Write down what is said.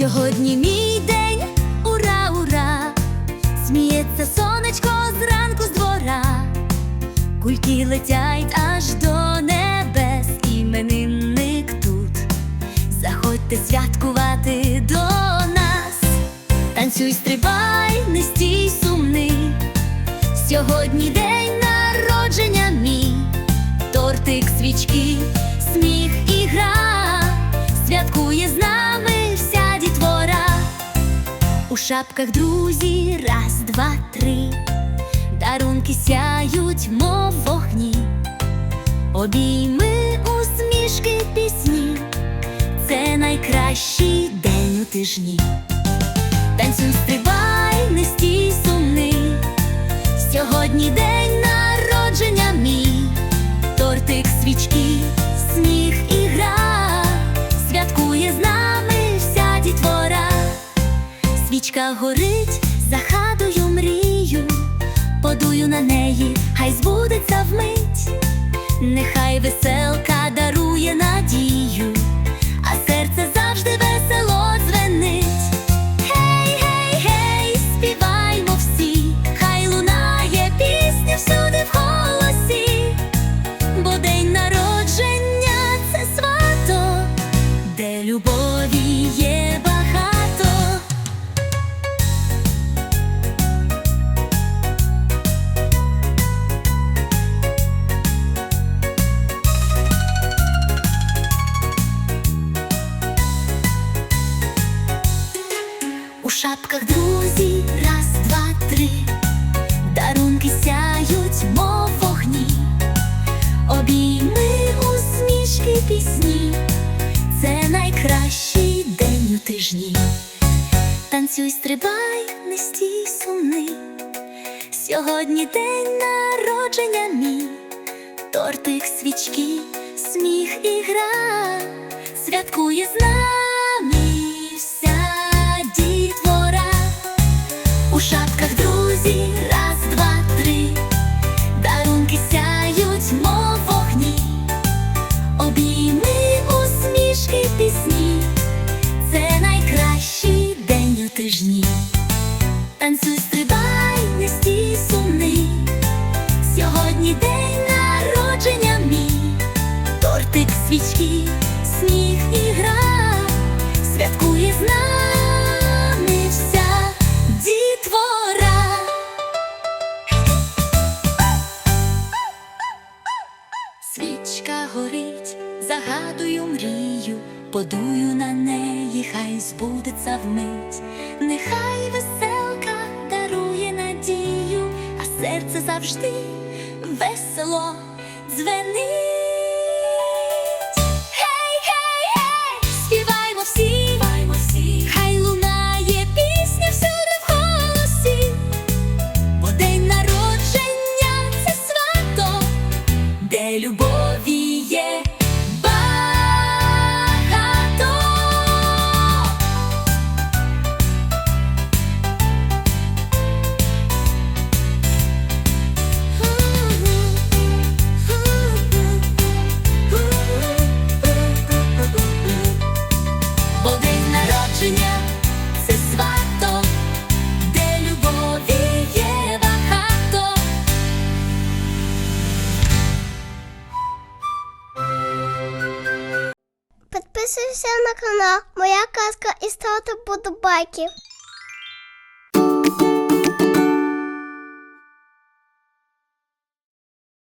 Сьогодні мій день, ура, ура! Сміється сонечко зранку з двора, кульки летять аж до небес, іменинник тут. Заходьте святкувати до нас, танцюй, стрибай, не стій сумний. Сьогодні день народження мій, тортик, свічки, сміх і гра, святкує з нами У шапках друзі, раз, два, три, дарунки сяють, мов вогні, обійми, усмішки, пісні, це найкращий день у тижні. Танцюй, стрибай, Свічка горить, загадую мрію, подую на неї, хай збудеться вмить, нехай веселка дарує надію, а серце завжди весело дзвенить. Гей, гей, гей, співаймо всі, хай лунає пісня всюди в голосі, бо день народження це свято, де любові є шапках. Друзі, раз, два, три, дарунки сяють, мов вогні, обійми, усмішки, пісні, це найкращий день у тижні. Танцюй, стрибай, не стій сумний. Сьогодні день народження мій, тортик, свічки, сміх і гра, святкує з нами Танцюй, стрибай, не стій сумний. Сьогодні день народження мій, тортик, свічки, сміх і гра, святкує з дітвора. Свічка горить, загадую мрію, подую на неї, хай збудеться вмить, нехай а серце завжди весело дзвенить. Народження. Підписуйся на канал Моя казка і ставте подобайки.